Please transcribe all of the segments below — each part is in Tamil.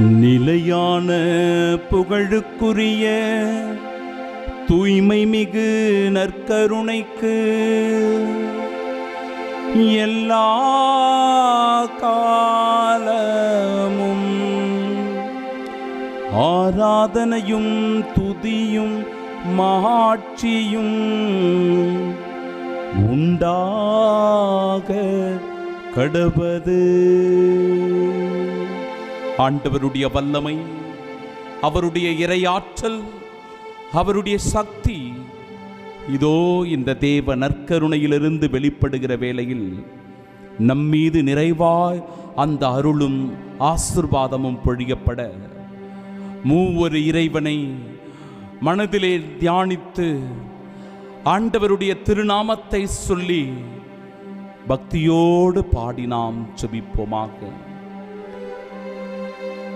நிலையான புகழுக்குரிய தூய்மை மிகு நற்கருணைக்கு எல்லா காலமும் ஆராதனையும் துதியும் மாட்சியும் உண்டாக கடவது ஆண்டவருடைய வல்லமை அவருடைய இரையாற்றல் அவருடைய சக்தி. இதோ இந்த தேவ நற்கருணையிலிருந்து வெளிப்படுகிற வேளையில் நம்மீது நிறைவாய் அந்த அருளும் ஆசிர்வாதமும் பொழியப்பட. மூவொரு இறைவனை மனதிலே தியானித்து ஆண்டவருடைய திருநாமத்தை சொல்லி பக்தியோடு பாடி நாம்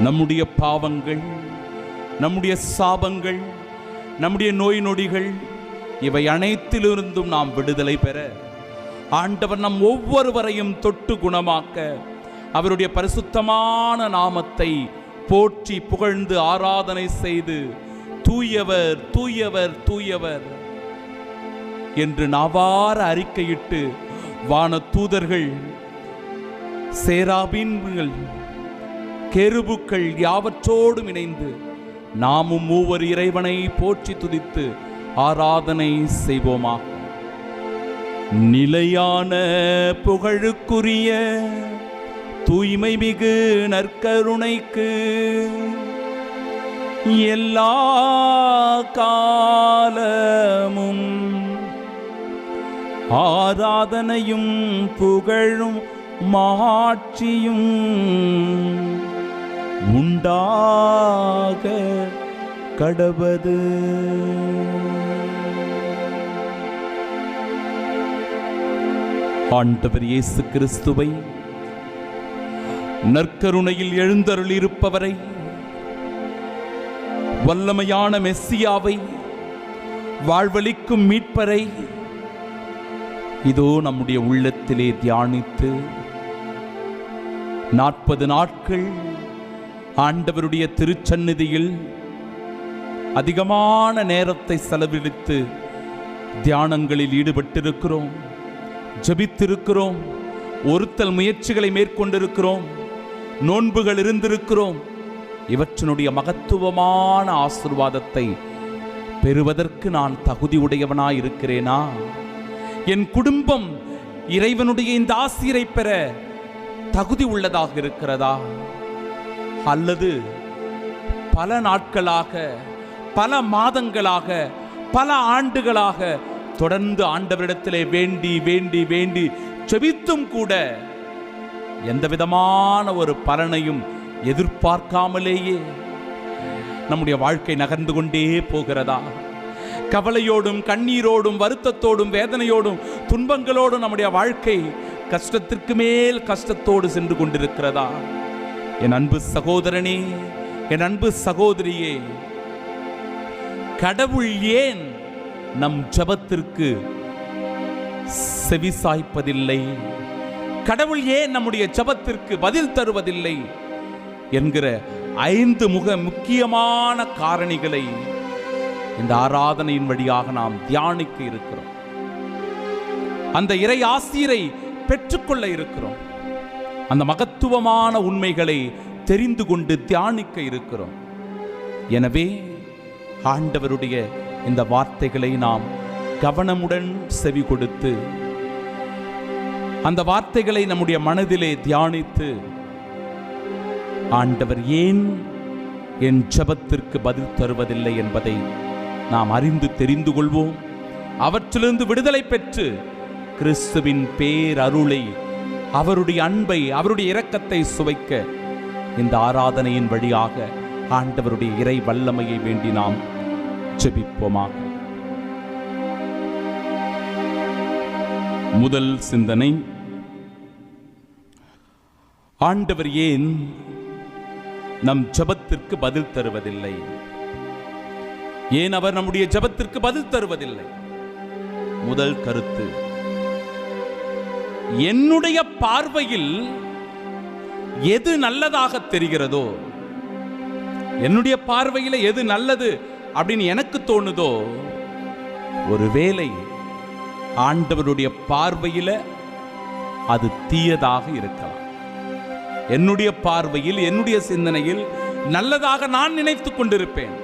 நம்முடைய பாவங்கள் நம்முடைய சாபங்கள் நம்முடைய நோய் நொடிகள் இவை அனைத்திலிருந்தும் நாம் விடுதலை பெற ஆண்டவர் நம் ஒவ்வொருவரையும் தொட்டு குணமாக்க அவருடைய பரிசுத்தமான நாமத்தை போற்றி புகழ்ந்து ஆராதனை செய்து தூயவர் தூயவர் தூயவர் என்று நாவார அறிக்கையிட்டு வான தூதர்கள் சேராபீன்கள் கெருபுக்கள் யாவற்றோடும் இணைந்து நாமும் மூவர் இறைவனை போற்றி துதித்து ஆராதனை செய்வோமா நிலையான புகழுக்குரிய தூய்மை மிகு நற்கருணைக்கு எல்லா காலமும் ஆராதனையும் புகழும் மாட்சியும் உண்டாக கடவது. ஆண்டவர் இயேசு கிறிஸ்துவை நற்கருணையில் எழுந்தருள் இருப்பவரை வல்லமையான மெஸ்ஸியாவை வாழ்வளிக்கும் மீட்பரை இதோ நம்முடைய உள்ளத்திலே தியானித்து நாற்பது நாட்கள் ஆண்டவருடைய திருச்சந்நிதியில் அதிகமான நேரத்தை செலவழித்து தியானங்களில் ஈடுபட்டிருக்கிறோம். ஜெபித்திருக்கிறோம். ஒருத்தல் முயற்சிகளை மேற்கொண்டிருக்கிறோம். நோன்புகள் இருந்திருக்கிறோம். இவற்றினுடைய மகத்துவமான ஆசிர்வாதத்தை பெறுவதற்கு நான் தகுதி உடையவனாய் இருக்கிறேனா என் குடும்பம் இறைவனுடைய இந்த ஆசிரை பெற தகுதி உள்ளதாக இருக்கிறதா? அல்லது பல நாட்களாக பல மாதங்களாக பல ஆண்டுகளாக தொடர்ந்து ஆண்டவரிடத்திலே வேண்டி வேண்டி வேண்டி செபித்தும் கூட எந்த விதமான ஒரு பலனையும் எதிர்பார்க்காமலேயே நம்முடைய வாழ்க்கை நகர்ந்து கொண்டே போகிறதா? கவலையோடும் கண்ணீரோடும் வருத்தத்தோடும் வேதனையோடும் துன்பங்களோடும் நம்முடைய வாழ்க்கை கஷ்டத்திற்கு மேல் கஷ்டத்தோடு சென்று கொண்டிருக்கிறதா? என் அன்பு சகோதரனே என் அன்பு சகோதரியே கடவுள் ஏன் நம் ஜபத்திற்கு செவிசாய்ப்பதில்லை கடவுள் ஏன் நம்முடைய ஜபத்திற்கு பதில் தருவதில்லை? என்கிற ஐந்து முக முக்கியமான காரணிகளை இந்த ஆராதனையின் வழியாக நாம் தியானிக்க இருக்கிறோம். அந்த இறை ஆசிரியரை பெற்றுக்கொள்ள இருக்கிறோம். அந்த மகத்துவமான உண்மைகளை தெரிந்து கொண்டு தியானிக்க இருக்கிறோம். எனவே ஆண்டவருடைய இந்த வார்த்தைகளை நாம் கவனமுடன் செவி கொடுத்து அந்த வார்த்தைகளை நம்முடைய மனதிலே தியானித்து ஆண்டவர் ஏன் என் ஜெபத்திற்கு பதில் தருவதில்லை என்பதை நாம் அறிந்து தெரிந்து கொள்வோம். அவற்றிலிருந்து விடுதலை பெற்று கிறிஸ்துவின் பேரருளை அவருடைய அன்பை அவருடைய இரக்கத்தை சுவைக்க இந்த ஆராதனையின் வழியாக ஆண்டவருடைய இறை வல்லமையை வேண்டி நாம் ஜெபிப்போமாக. முதல் சிந்தனை ஆண்டவர் ஏன் நம் ஜெபத்திற்கு பதில் தருவதில்லை? ஏன் அவர் நம்முடைய ஜெபத்திற்கு பதில் தருவதில்லை? முதல் கருத்து என்னுடைய பார்வையில் எது நல்லதாக தெரிகிறதோ என்னுடைய பார்வையில் எது நல்லது அப்படின்னு எனக்கு தோணுதோ ஒருவேளை ஆண்டவருடைய பார்வையில் அது தீயதாக இருக்கலாம். என்னுடைய பார்வையில் என்னுடைய சிந்தனையில் நல்லதாக நான் நினைத்து கொண்டிருப்பேன்.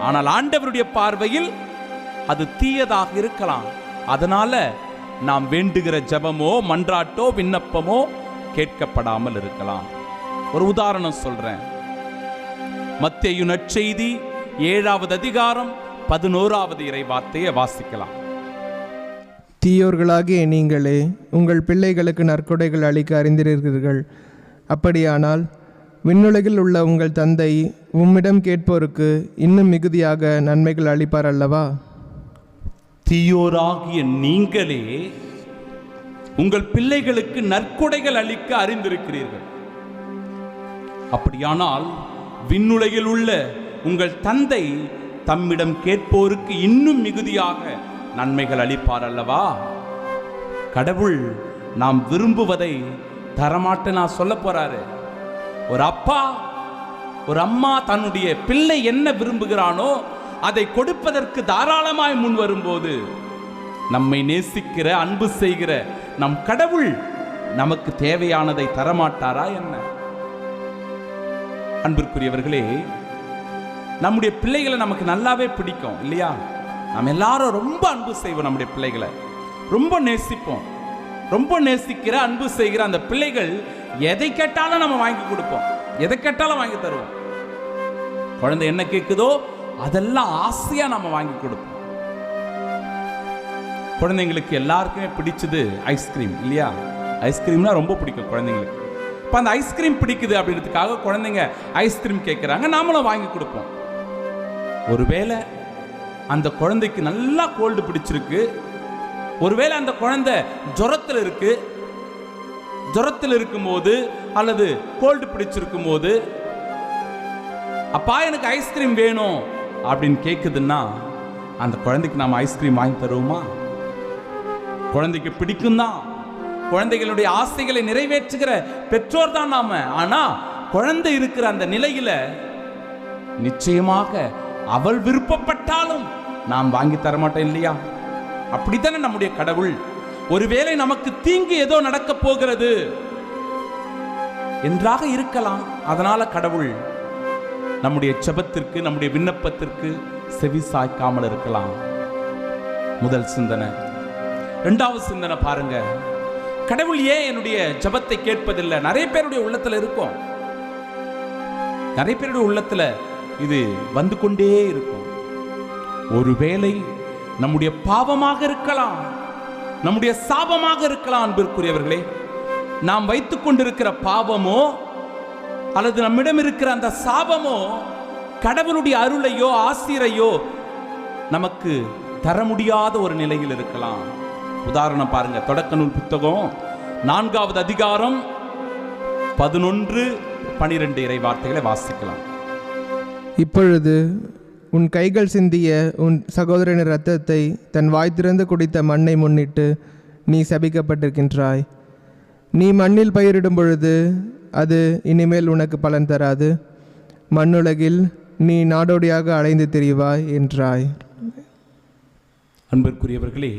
ஆனால் ஆண்டவருடைய பார்வையில் அது தீயதாக இருக்கலாம். அதனால நாம் வேண்டுகிற ஜெபமோ மன்றாட்டோ விண்ணப்பமோ கேட்கப்படாமல் இருக்கலாம். ஒரு உதாரணம் சொல்றேன். மத்திய நற்செய்தி ஏழாவது அதிகாரம் பதினோராவது இறை வார்த்தையை வாசிக்கலாம். தீயோர்களாகிய நீங்களே உங்கள் பிள்ளைகளுக்கு நற்கொடைகள் அளிக்க அறிந்திருக்கிறீர்கள். அப்படியானால் விண்ணுலகில் உள்ள உங்கள் தந்தை உம்மிடம் கேட்போருக்கு இன்னும் மிகுதியாக நன்மைகள் அளிப்பார் அல்லவா? தீயோராகிய நீங்களே உங்கள் பிள்ளைகளுக்கு நற்கொடைகள் அளிக்க அறிந்திருக்கிறீர்கள். அப்படியானால் விண்ணுலகில் உள்ள உங்கள் தந்தை தம்மிடம் கேட்போருக்கு இன்னும் மிகுதியாக நன்மைகள் அளிப்பார் அல்லவா? கடவுள் நாம் விரும்புவதை தரமாட்ட நான் சொல்ல போறாரு. ஒரு அப்பா ஒரு அம்மா தன்னுடைய பிள்ளை என்ன விரும்புகிறானோ அதை கொடுப்பதற்கு தாராளமாய் முன் வரும்போது நம்மை நேசிக்கிற அன்பு செய்கிற நம் கடவுள் நமக்கு தேவையானதை தரமாட்டாரா என்ன? அன்பிற்குரியவர்களே நம்முடைய பிள்ளைகளை நமக்கு நல்லாவே பிடிக்கும் இல்லையா? நம்ம எல்லாரும் ரொம்ப அன்பு செய்வோம் நம்முடைய பிள்ளைகளை. ரொம்ப நேசிப்போம். ரொம்ப நேசிக்கிற அன்பு செய்கிற அந்த பிள்ளைகள் எதை கேட்டாலும் நம்ம வாங்கி கொடுப்போம். எதை கேட்டாலும் வாங்கி தருவோம். குழந்தை என்ன கேட்குதோ அதெல்லாம் ஆசையாக நம்ம வாங்கி கொடுப்போம். குழந்தைங்களுக்கு எல்லாருக்குமே பிடிச்சது ஐஸ்கிரீம் இல்லையா? ஐஸ்கிரீம்னா ரொம்ப பிடிக்கும் குழந்தைங்களுக்கு. இப்போ அந்த ஐஸ்கிரீம் பிடிக்குது அப்படின்றதுக்காக குழந்தைங்க ஐஸ்கிரீம் கேட்குறாங்க நாமளும் வாங்கி கொடுப்போம். ஒருவேளை அந்த குழந்தைக்கு நல்லா கோல்டு பிடிச்சிருக்கு ஒருவேளை அந்த குழந்தை ஜுரத்தில் இருக்கு ஜுரத்தில் இருக்கும்போது அல்லது கோல்டு பிடிச்சிருக்கும் போது அப்பா எனக்கு ஐஸ்கிரீம் வேணும் அப்படின்னு கேட்குதுன்னா அந்த குழந்தைக்கு நாம் ஐஸ்கிரீம் வாங்கி தருவோமா? குழந்தைக்கு பிடிக்கும் தான் குழந்தைகளுடைய ஆசைகளை நிறைவேற்றுகிற பெற்றோர் தான் நாம. ஆனா குழந்தை இருக்கிற அந்த நிலையில நிச்சயமாக அவள் விருப்பப்பட்டாலும் நாம் வாங்கி தர மாட்டோம் இல்லையா? அப்படித்தானே நம்முடைய கடவுள். ஒருவேளை நமக்கு தீங்கு ஏதோ நடக்க போகிறது என்றாக இருக்கலாம். அதனால கடவுள் நம்முடைய செபத்திற்கு நம்முடைய விண்ணப்பத்திற்கு செவி சாய்க்காமல் இருக்கலாம். முதல் சிந்தனை. ரெண்டாவது சிந்தனை பாருங்க. கடவுள் ஏன் என்னுடைய ஜெபத்தை கேட்பதில்லை? நிறைய பேருடைய உள்ளத்துல இருக்கும். நிறைய பேருடைய உள்ளத்துல இது வந்து கொண்டே இருக்கும். ஒருவேளை நம்முடைய பாவமாக இருக்கலாம். நம்முடைய சாபமாக இருக்கலாம் அன்பிற்குரியவர்களே. நாம் வைத்துக் கொண்டிருக்கிற பாவமோ அல்லது நம்மிடம் இருக்கிற அந்த சாபமோ கடவுளுடைய அருளையோ ஆசிரையோ நமக்கு தர முடியாத ஒரு நிலையில் இருக்கலாம். உதாரணம் பாருங்க தொடக்க நூல் புத்தகம் நான்காவது அதிகாரம் பதினொன்று பனிரெண்டு இறை வார்த்தைகளை வாசிக்கலாம். இப்பொழுது உன் கைகள் சிந்திய உன் சகோதரனின் இரத்தத்தை தன் வாய் திறந்து குடித்த மண்ணை முன்னிட்டு நீ சபிக்கப்பட்டிருக்கின்றாய். நீ மண்ணில் பயிரிடும் பொழுது அது இனிமேல் உனக்கு பலன் தராது. மண்ணுலகில் நீ நாடோடியாக அலைந்து தெரிவாய் என்றாய். அன்பிற்குரியவர்களே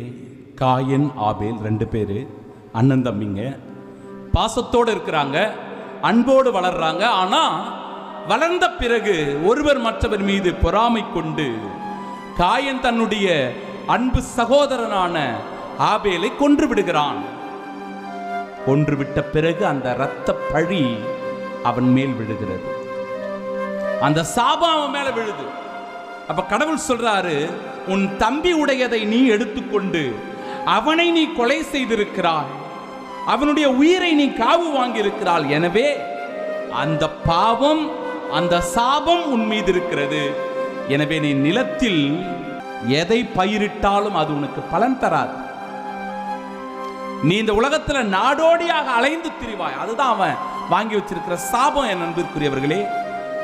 காயன் ஆபேல் ரெண்டு பேர் அண்ணன் தம்பிங்க பாசத்தோடு இருக்கிறாங்க அன்போடு வளர்றாங்க ஆனால் வளர்ந்த பிறகு ஒருவர் மற்றவர் மீது பொறாமை கொண்டு காயன் தன்னுடைய அன்பு சகோதரனான ஆபேலை கொன்று விடுகிறான். கொன்று விட்ட பிறகு அந்த இரத்த பழி அவன் மேல் விழுகிறது. அந்த சாபம் அவன் மேல விழுது. அப்ப கடவுள் சொல்றாரு உன் தம்பி உடையதை நீ எடுத்துக்கொண்டு அவனை நீ கொலை செய்திருக்கிறாய். அவனுடைய உயிரை நீ காவு வாங்கியிருக்கிறாள். எனவே அந்த பாவம் அந்த சாபம் உன் மீது இருக்கிறது. எனவே நீ நிலத்தில் எதை பயிரிட்டாலும் அது உனக்கு பலன் தராது. நீ இந்த உலகத்துல நாடோடியாக அலைந்து திரிவாய். அதுதான் அவன் வாங்கி வச்சிருக்கிற சாபம் என் நண்பிற்குரியவர்களே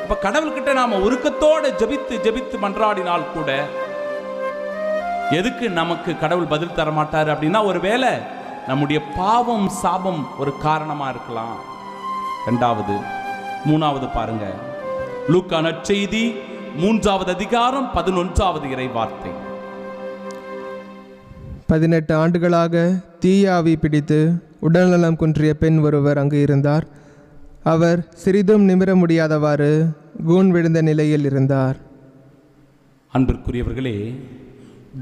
இப்ப கடவுள்கிட்ட நாம உருக்கத்தோட ஜெபித்து ஜெபித்து மன்றாடினால் கூட எதுக்கு நமக்கு கடவுள் பதில் தர மாட்டாரு அப்படின்னா ஒருவேளை நம்முடைய பாவம் சாபம் ஒரு காரணமா இருக்கலாம். ரெண்டாவது மூணாவது பாருங்க. லூக்கா நற்செய்தி மூன்றாவது அதிகாரம் பதினொன்றாவது இறை வார்த்தை பதினெட்டு ஆண்டுகளாக தீயாவி பிடித்து உடல்நலம் குன்றிய பெண் ஒருவர் அங்கு இருந்தார். அவர் சிறிதும் நிமிர முடியாதவாறு கூண் விழுந்த நிலையில் இருந்தார். அன்பிற்குரியவர்களே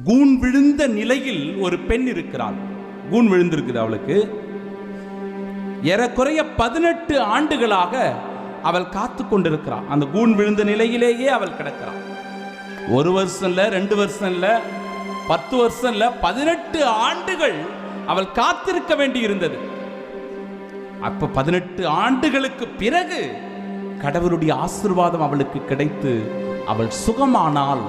கூண் விழுந்த நிலையில் ஒரு பெண் இருக்கிறாள். கூண் விழுந்திருக்குது அவளுக்கு. ஏறக்குறைய பதினெட்டு ஆண்டுகளாக அவள் காத்து கொண்டிருக்கிறாள். அந்த கூண் விழுந்த நிலையிலேயே அவள் கிடக்கிறாள். ஒரு வருஷம் இல்லை ரெண்டு வருஷம் இல்லை பத்து வருஷம் இல்ல பதினெட்டு ஆண்டுகள் அவள் காத்திருக்க வேண்டி இருந்தது அப்ப பதினெட்டு ஆண்டுகளுக்கு பிறகு கடவுளுடைய ஆசீர்வாதம் அவளுக்கு கிடைத்து அவள் சுகமானால்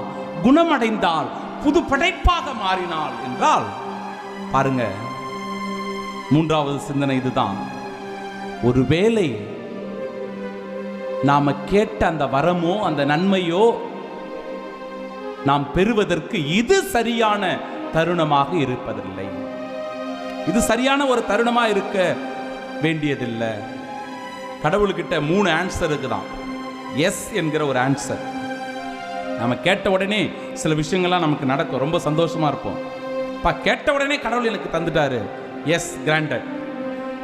குணமடைந்தால் புது படைப்பாக மாறினாள் என்றால் பாருங்க மூன்றாவது சிந்தனை இதுதான். ஒருவேளை நாம கேட்ட அந்த வரமோ அந்த நன்மையோ நாம் பெறுவதற்கு இது சரியான தருணமாக இருப்பதில்லை. இது சரியான ஒரு தருணமாக இருக்க வேண்டியதில்லை. கடவுள்கிட்ட மூணு ஆன்சர் இருக்குதான். எஸ் என்கிற ஒரு ஆன்சர் நம்ம கேட்ட உடனே சில விஷயங்கள்லாம் நமக்கு நடக்கும். ரொம்ப சந்தோஷமா இருப்போம். இப்போ கேட்ட உடனே கடவுள் எனக்கு தந்துட்டாரு. எஸ் கிராண்டட்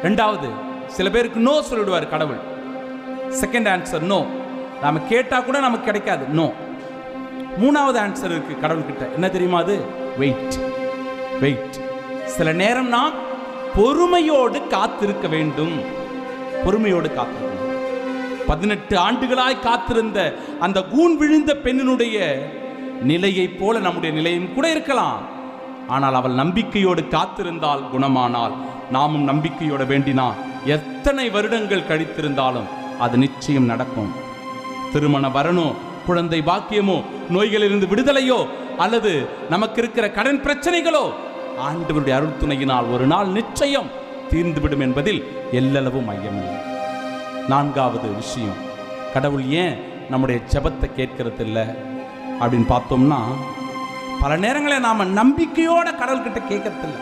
ரெண்டாவது சில பேருக்கு நோ சொல்லிடுவார் கடவுள். செகண்ட் ஆன்சர் நோ நாம கேட்டால் கூட நமக்கு கிடைக்காது. நோ மூணாவது ஆன்சர் இருக்கு கடவுள்கிட்ட. என்ன தெரியுமா அது? வெயிட் வெயிட் சில நேரம் நாம் பொறுமையோடு காத்திருக்க வேண்டும். பொறுமையோடு காத்திருக்கணும் பதினெட்டு ஆண்டுகளாய் காத்திருந்த அந்த கூன் விழுந்த பெண்ணினுடைய நிலையைப் போல நம்முடைய நிலையும் கூட இருக்கலாம். ஆனால் அவள் நம்பிக்கையோடு காத்திருந்தால் குணமானால் நாமும் நம்பிக்கையோட வேண்டினா எத்தனை வருடங்கள் கழித்திருந்தாலும் அது நிச்சயம் நடக்கும். திருமண வரணும் குழந்தை பாக்கியமோ நோய்களிலிருந்து விடுதலையோ அல்லது நமக்கு இருக்கிற கடன் பிரச்சனைகளோ ஆண்டவருடைய அருள் துணையினால் ஒரு நாள் நிச்சயம் தீர்ந்துவிடும் என்பதில் எல்லளவும் மையமில்லை நான்காவது விஷயம் கடவுள் ஏன் நம்முடைய ஜபத்தை கேட்கறது இல்லை அப்படின்னு பார்த்தோம்னா பல நேரங்களில் நாம் நம்பிக்கையோட கடவுள்கிட்ட கேட்கறதில்லை.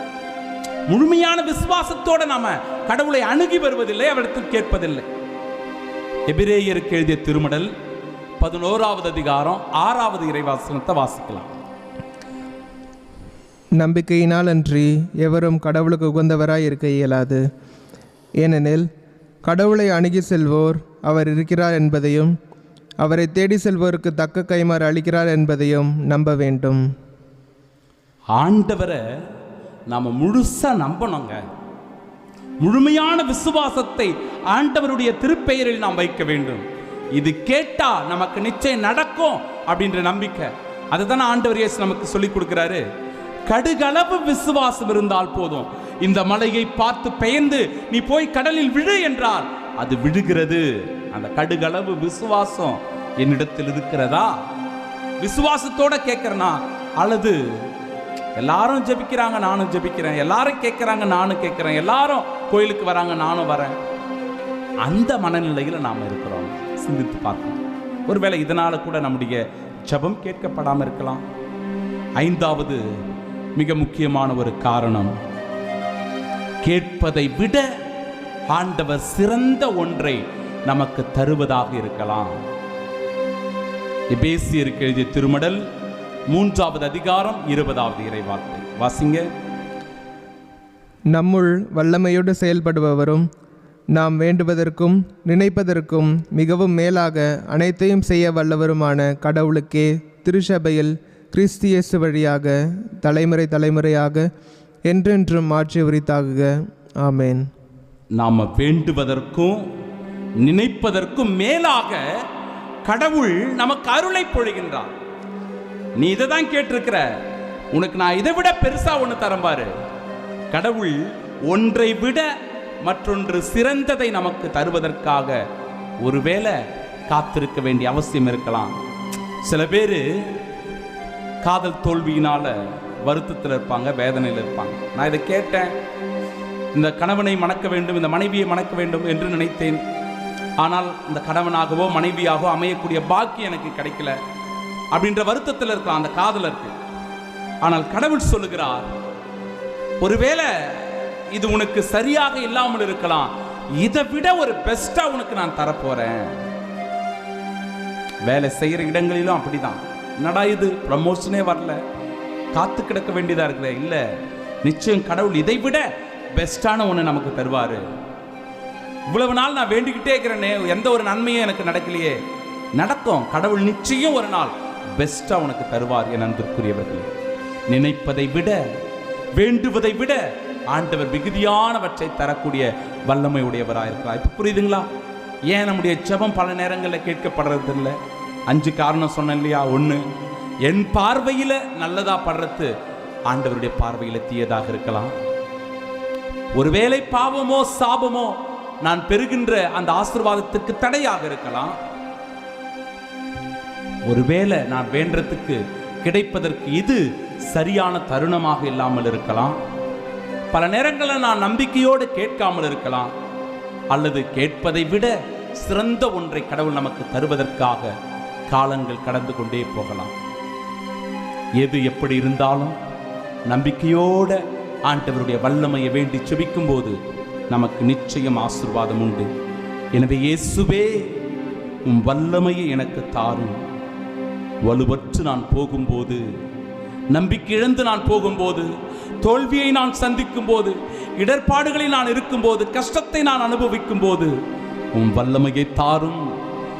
முழுமையான விசுவாசத்தோட நாம கடவுளை அணுகி வருவதில்லை அவரிடத்தில் கேட்பதில்லை. எபிரேயருக்கு எழுதிய திருமடல் பதினோராவது அதிகாரம் ஆறாவது இறைவாசனத்தை வாசிக்கலாம். நம்பிக்கையினால் அன்றி எவரும் கடவுளுக்கு உகந்தவராய் இருக்க இயலாது. ஏனெனில் கடவுளை அணுகி செல்வோர் அவர் இருக்கிறார் என்பதையும் அவரை தேடி செல்வோருக்கு தக்க கைமாறு அளிக்கிறார் என்பதையும் நம்ப வேண்டும். ஆண்டவரை நாம முழுசா நம்பணுங்க. முழுமையான விசுவாசத்தை ஆண்டவருடைய திருப்பெயரில் நாம் வைக்க வேண்டும். இது கேட்டா நமக்கு நிச்சயம் நடக்கும் அப்படின்ற நம்பிக்கை. அதுதான் ஆண்டவர் இயேசு நமக்கு சொல்லி கொடுக்கிறாரு. கடுகளவு விசுவாசம் இருந்தால் போதும். இந்த மலையை பார்த்து பெயர்ந்து நீ போய் கடலில் விழு என்றால் அது விழுகிறது. அந்த கடுகளவு விசுவாசம் என்னிடத்தில் இருக்கிறதா? விசுவாசத்தோட கேட்கறனா? அல்லது எல்லாரும் ஜெபிக்கிறாங்க நானும் ஜெபிக்கிறேன். எல்லாரும் கேட்கறாங்க நானும் கேட்கிறேன். எல்லாரும் கோயிலுக்கு வராங்க நானும் வரேன். அந்த மனநிலையில் நாம் இருக்கிறோம். சிந்தித்து பார்க்கணும். ஒருவேளை இதனால் கூட நம்முடைய ஜபம் கேட்கப்படாமல் இருக்கலாம். ஐந்தாவது மிக முக்கியமான ஒரு காரணம் கேட்பதை விட ஆண்டவர் சிறந்த ஒன்றை நமக்கு தருவதாக இருக்கலாம். எபேசியருக்கு எழுதிய திருமடல் மூன்றாவது அதிகாரம் இருபதாவது இறைவார்த்தை. வாசிங்க. நம்முள் வல்லமையோடு செயல்படுபவரும் நாம் வேண்டுவதற்கும் நினைப்பதற்கும் மிகவும் மேலாக அனைத்தையும் செய்ய வல்லவருமான கடவுளுக்கே திருச்சபையில் கிறிஸ்தியசு வழியாக தலைமுறை தலைமுறையாக என்றென்றும் மாற்றி உரித்தாகுக. ஆமேன். நாம் வேண்டுவதற்கும் நினைப்பதற்கும் மேலாக கடவுள் நமக்கு அருளை பொழிகின்றார். நீ இதை தான் கேட்டிருக்கிற. உனக்கு நான் இதை விட பெருசா ஒன்று தரம்பாரு கடவுள் ஒன்றை விட மற்றொன்று சிறந்ததை நமக்கு தருவதற்காக ஒருவேளை காத்திருக்க வேண்டிய அவசியம் இருக்கலாம். சில பேர் காதல் தோல்வியினால வருத்தத்தில் இருப்பாங்க வேதனையில் இருப்பாங்க. நான் இதை கேட்டேன். இந்த கணவனை மணக்க வேண்டும் இந்த மனைவியை மணக்க வேண்டும் என்று நினைத்தேன். ஆனால் இந்த கணவனாகவோ மனைவியாகவோ அமையக்கூடிய பாக்கி எனக்கு கிடைக்கல. அப்படின்ற வருத்தத்தில் இருக்கலாம் அந்த காதலருக்கு. ஆனால் கடவுள் சொல்லுகிறார் ஒருவேளை இது உனக்கு சரியாக இல்லாமல் இருக்கலாம். இதை விட ஒரு பெஸ்டா உனக்கு நான் தரப்போறேன். வேலை செய்யற இடங்களிலும் அப்படிதான். என்னடா இது? ப்ரமோஷனே வரல. காத்து கிடக்க வேண்டியதா இருக்கிற இல்ல. நிச்சயம் கடவுள் இதை விட பெஸ்டான ஒன்று நமக்கு தருவாரு. இவ்வளவு நாள் நான் வேண்டிக்கிட்டே இருக்கிறேனே எந்த ஒரு நன்மையும் எனக்கு நடக்கலையே. நடக்கும் கடவுள் நிச்சயம் ஒரு நாள் பெஸ்டா உனக்கு தருவார் என் அன்பிற்குரியவர்களே. நினைப்பதை விட வேண்டுவதை விட ஆண்டவர் மிகுதியானவற்றை தரக்கூடிய வல்லமை உடையவராக இருக்கிறார் இப்போ புரியுதுங்களா? ஏன் நம்முடைய ஜெபம் பல நேரங்களில் கேட்கப்படுறது இல்லை அஞ்சு காரணம் சொன்னேன் இல்லையா? ஒன்று என் பார்வையில் நல்லதாக படுறது ஆண்டவருடைய பார்வையில் தீயதாக இருக்கலாம். ஒருவேளை பாவமோ சாபமோ நான் பெறுகின்ற அந்த ஆசீர்வாதத்திற்கு தடையாக இருக்கலாம். ஒருவேளை நான் வேண்டத்துக்கு கிடைப்பதற்கு இது சரியான தருணமாக இல்லாமல் இருக்கலாம். பல நேரங்களில் நான் நம்பிக்கையோடு கேட்காமல் இருக்கலாம் அல்லது கேட்பதை விட சிறந்த ஒன்றை கடவுள் நமக்கு தருவதற்காக காலங்கள் கடந்து கொண்டே போகலாம். எது எப்படி இருந்தாலும் நம்பிக்கையோட ஆண்டவருடைய வல்லமையை வேண்டி செபிக்கும் போது நமக்கு நிச்சயம் ஆசீர்வாதம் உண்டு. எனவே இயேசுவே உம் வல்லமையை எனக்கு தாரும். வலுவற்று நான் போகும்போது நம்பிக்கை இழந்து நான் போகும்போது தோல்வியை நான் சந்திக்கும் போது இடர்பாடுகளில் நான் இருக்கும்போது கஷ்டத்தை நான் அனுபவிக்கும் போது உம் வல்லமையை தாரும்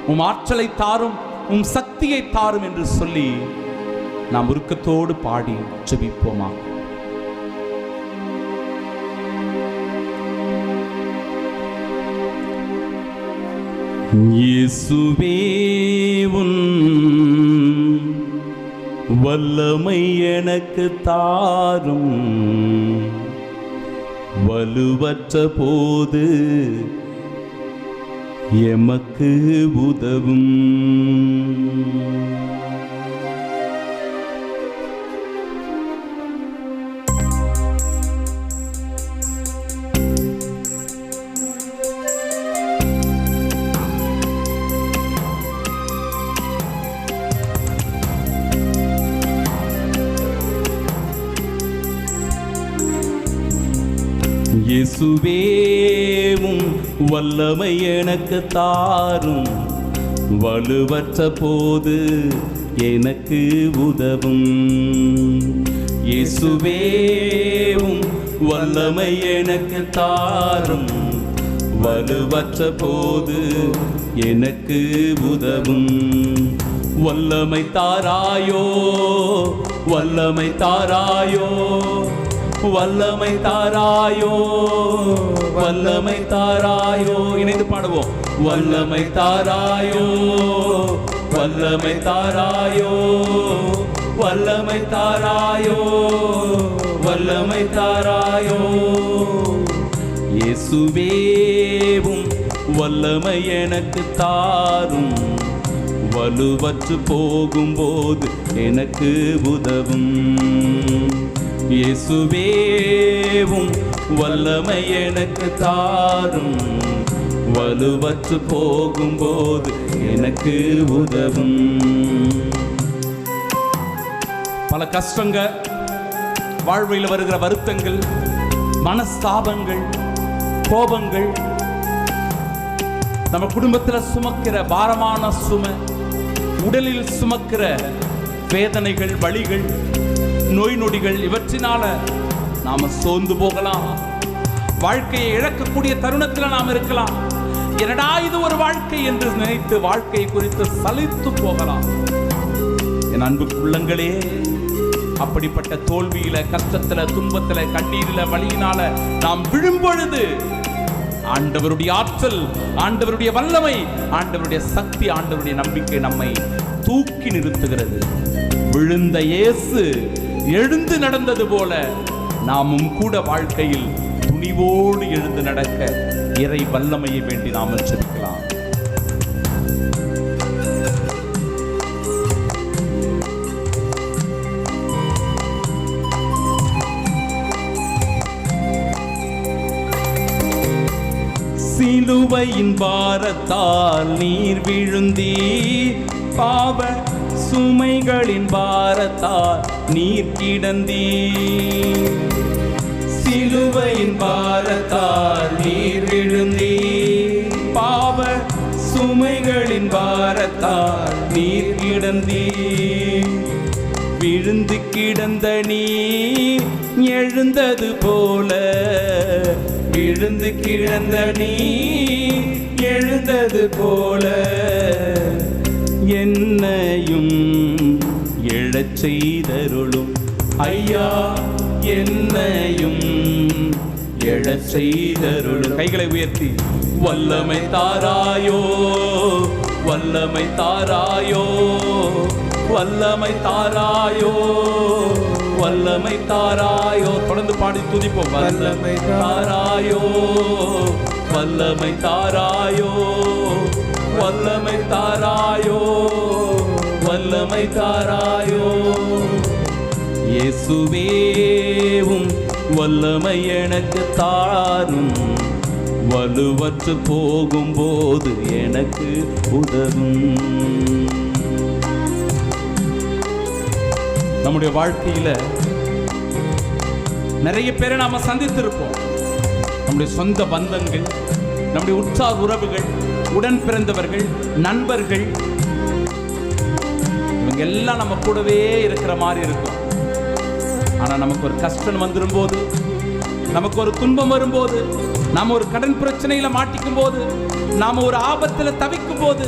உம் ஆற்றலை தாரும் உம் சக்தியை தாரும் என்று சொல்லி நாம் உருக்கத்தோடு பாடி ஜெபிப்போமா? இயேசுவே உன் வல்லமை எனக்கு தாரும். வலுவற்ற போது எமக்கு உதவும். இயேசுவேவும் வல்லமை எனக்கு தாரும். வலுவற்ற போது எனக்கு உதவும். இயேசுவேவும் வல்லமை எனக்கு தாரும். வலுவற்ற போது எனக்கு உதவும். வல்லமை தாராயோ வல்லமை தாராயோ வல்லமை தாராயோ வல்லமை தாராயோ. இணைந்து பாடுவோம். வல்லமை தாராயோ வல்லமை தாராயோ வல்லமை தாராயோ வல்லமை தாராயோ. இயேசுவேவும் வல்லமை எனக்கு தாரும். வலுவற்று போகும்போது எனக்கு உதவும். இயேசுவேவும் வல்லமை எனக்கு தாரும். வலுவற்று போகும்போது எனக்கு உதவும். பல கஷ்டங்க வாழ்வையில் வருகிற வருத்தங்கள் மனஸ்தாபங்கள் கோபங்கள் நம்ம குடும்பத்தில் சுமக்கிற பாரமான சுமை உடலில் சுமக்கிற வேதனைகள் வலிகள் நோய் நொடிகள் இவற்றினால நாம சோர்ந்து போகலாம். வாழ்க்கையை இழக்கக்கூடிய தருணத்தில் நாம் இருக்கலாம். என்னடா இது ஒரு வாழ்க்கை என்று நினைத்து வாழ்க்கை குறித்து சலித்து போகலாம். என் அன்பு உள்ளங்களே அப்படிப்பட்ட தோல்வியில கஷ்டத்துல துன்பத்துல கண்ணீரில வழியினால நாம் விழும்பொழுது ஆண்டவருடைய ஆற்றல் ஆண்டவருடைய வல்லமை ஆண்டவருடைய சக்தி ஆண்டவருடைய நம்பிக்கை நம்மை தூக்கி நிறுத்துகிறது. விழுந்த இயேசு எழுந்து நடந்தது போல நாமும் கூட வாழ்க்கையில் துணிவோடு எழுந்து நடக்க இறை வல்லமையை வேண்டி நாம் வச்சிருக்கலாம் சிலுவையின் பாரத்தால் நீர் விழுந்தீர். பாவ சுமைகளின் பாரத்தால் நீர் கிடந்தீ சிலுவையின் பாரத்தால் நீர் விழுந்தீ பாவ சுமைகளின் பாரத்தால் நீர் கிடந்தீ விழுந்து கிடந்த நீ எழுந்தது போல. விழுந்து கிடந்த நீ எழுந்தது போல. என்னையும் எழச் செய்தருளும். ஐயா என்னையும் எழச் செய்தருளும். கைகளை உயர்த்தி வல்லமை தாராயோ வல்லமை தாராயோ வல்லமை தாராயோ வல்லமை தாராயோ. தொடர்ந்து பாடி துதிப்போம். வல்லமை தாராயோ வல்லமை தாராயோ வல்லமை தாராயோ வல்லமை தாராயோ. இயேசுவேவும் வல்லமை எனக்கு தாரும். வலுவற்று போகும்போது எனக்கு உதவும். நம்முடைய வாழ்க்கையில் நிறைய பேரை நாம் சந்தித்திருப்போம். நம்முடைய சொந்த பந்தங்கள் நம்முடைய உற்சார் உறவுகள் உடன் பிறந்தவர்கள் நண்பர்கள் எல்லாம் நம்ம கூடவே இருக்கிற மாதிரி இருக்கும். ஆனா நமக்கு ஒரு கஷ்டம் வந்துடும் போது நமக்கு ஒரு துன்பம் வரும்போது நாம ஒரு கடன் பிரச்சனையில மாட்டிக்கும் போது நாம ஒரு ஆபத்துல தவிக்கும் போது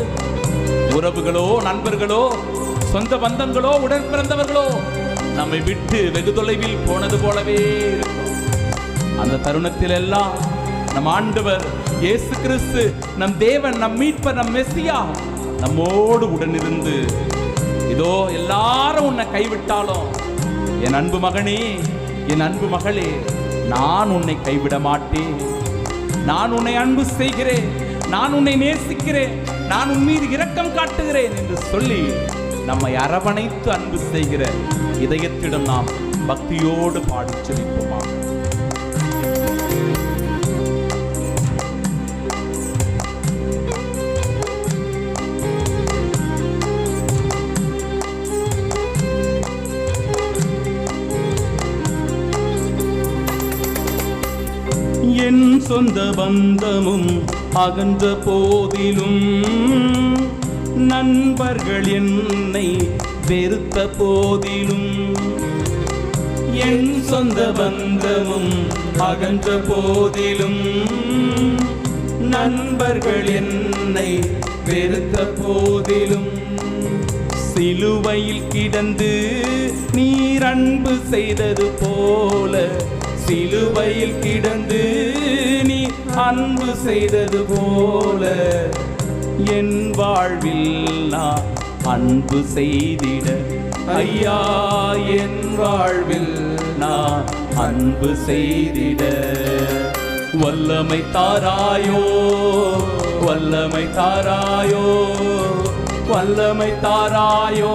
உறவுகளோ நண்பர்களோ சொந்த பந்தங்களோ உடன் பிறந்தவர்களோ நம்மை விட்டு வெகு தொலைவில் போனது போலவே இருக்கும். அந்த தருணத்தில் எல்லாம் நம் ஆண்டவர் இயேசு கிறிஸ்து நம் தேவன் நம் மீட்பர் நம் மெஸ்ஸியா நம்மோடு உடனிருந்து இதோ எல்லாரும் உன்னை கைவிட்டாலும் என் அன்பு மகனே என் அன்பு மகளே நான் உன்னை கைவிட மாட்டேன். நான் உன்னை அன்பு செய்கிறேன் நான் உன்னை நேசிக்கிறேன் நான் உன் மீது இரக்கம் காட்டுகிறேன் என்று சொல்லி நம்மை அரவணைத்து அன்பு செய்கிற இதயத்திடம் நாம் பக்தியோடு பாடி செழிப்போமா சொந்த பந்தமும் அகன்ற போதிலும் நண்பர்கள் என்னை வெறுத்த போதிலும். என் சொந்த பந்தமும் அகன்ற போதிலும் நண்பர்கள் என்னை வெறுத்த போதிலும். சிலுவையில் கிடந்து நீர் அன்பு செய்தது போல சிலுவையில் கிடந்து நீ அன்பு செய்தது போல என் வாழ்வில் நான் அன்பு செய்திட. ஐயா என் வாழ்வில் நான் அன்பு செய்திட. வல்லமை தாராயோ வல்லமை தாராயோ வல்லமை தாராயோ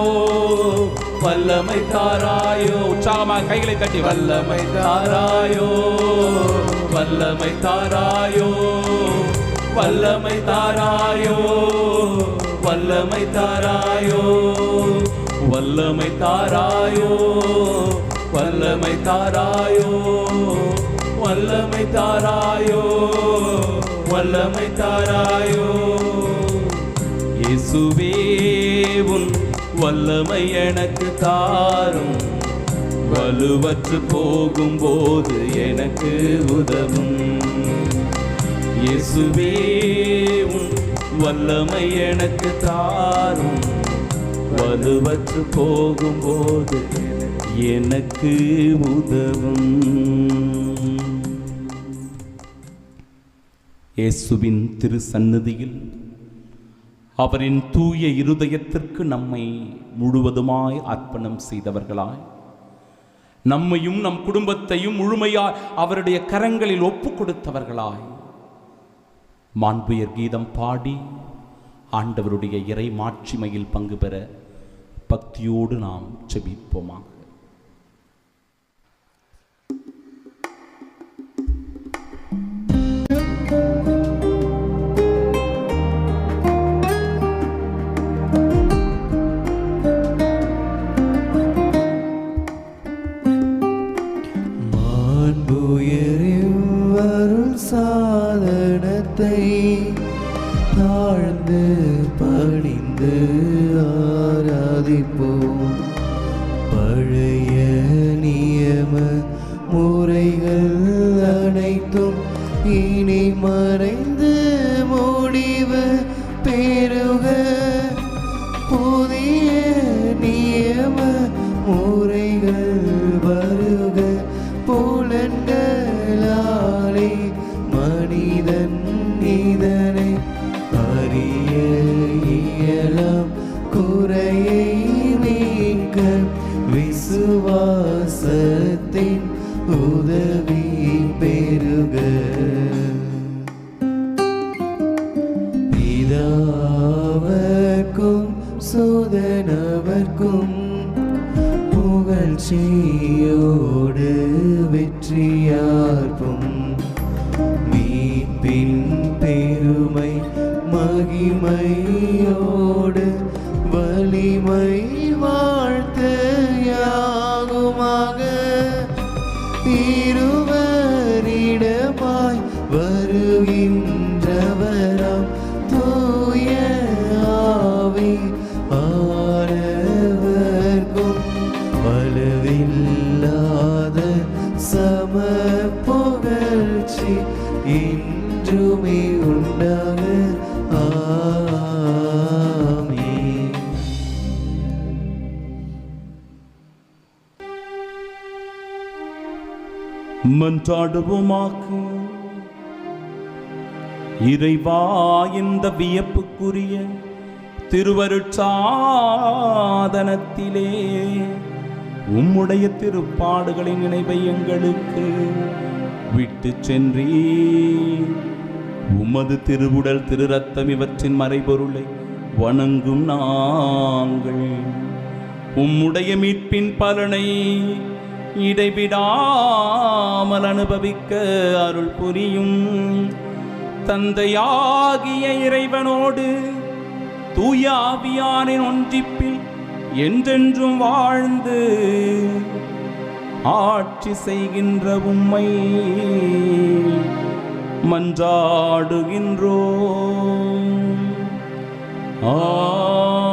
வல்லமை தாராயோ. உற்சாகமாக கைகளை தட்டி வல்லமை தாராயோ வல்லமை தாராயோ வல்லமை தாராயோ வல்லமை தாராயோ வல்லமை தாராயோ வல்லமை தாராயோ வல்லமை தாராயோ வல்லமை தாராயோ. இயேசுவே உன் வல்லமை எனக்கு தாரும். வலுவற்று போகும்போது எனக்கு உதவும். இயேசுவே வல்லமை எனக்கு தாரும். வலுவற்று போகும்போது எனக்கு உதவும். இயேசுவின் திரு சந்நிதியில் அவரின் தூய இருதயத்திற்கு நம்மை முழுவதுமாய் அர்ப்பணம் செய்தவர்களாய். நம்மையும் நம் குடும்பத்தையும் முழுமையாய் அவருடைய கரங்களில் ஒப்பு கொடுத்தவர்களாய் மாண்புயர் கீதம் பாடி ஆண்டவருடைய இறை மாட்சிமையில் பங்கு பெற பக்தியோடு நாம் செபிப்போமாக சாதனத்தை தாழ்ந்து பணிந்து ஆராதிப்போம். பழைய நியம முறைகள் அனைத்தும் இனி மறைந்து புகழ்ச்சியோடு வெற்றியார்பும் மீட்பின் பெருமை மகிமையோடு வலிமை வாழ்த்து. இன்றுமே உண்டாக. இறைவா இந்த வியப்புக்குரிய திருவருட்சாதனத்திலே உம்முடைய திருப்பாடுகளின் நினைவை எங்களுக்கு விட்டு சென்றீ உமது திருவுடல் திரு ரத்தம் இவற்றின் மறைபொருளை வணங்கும் நாங்கள். உம்முடைய மீட்பின் பலனை இடைவிடாமல் அனுபவிக்க அருள் புரியும். தந்தையாகிய இறைவனோடு தூய ஆவியானின் ஒன்றிப்பில் என்றென்றும் வாழ்ந்து ஆட்சி செய்கின்ற உம்மை. மன்றாடுகின்றோம். ஆ